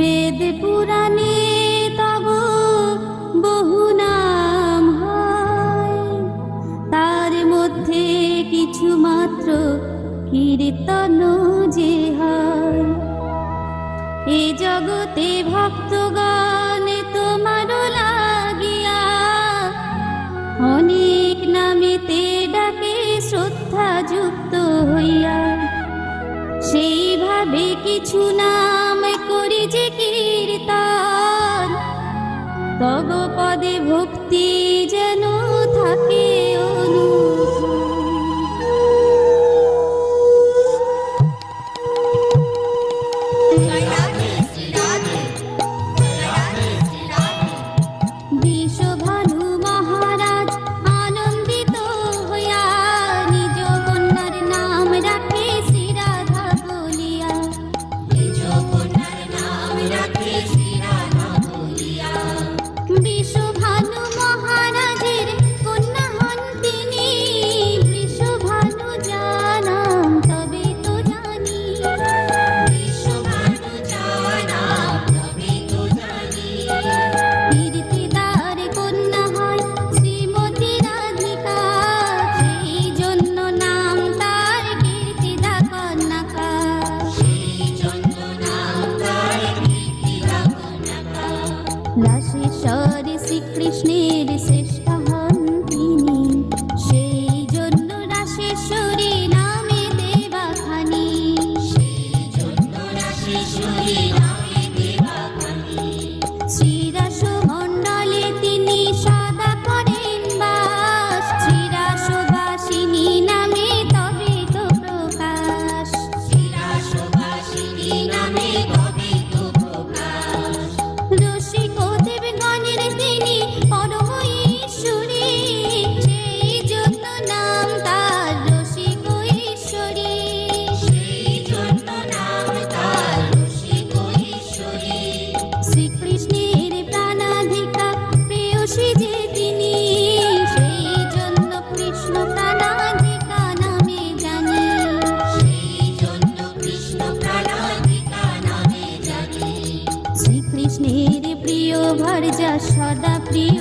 বেদ পুরাণে তব বহু নাম হয়। তার মধ্যে কিছু মাত্র কীর্তন যে হয়। এ জগতে ভক্তগণে তোমার লাগিয়া অনেক নামেতে ডাকে শ্রদ্ধা যুক্ত হইয়া। সেইভাবে কিছু না যে কীর্তন তব পদে ভক্তি যেন থাকে। সদা প্রিয়।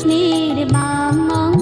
কৃষ্ণের বামা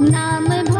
नाम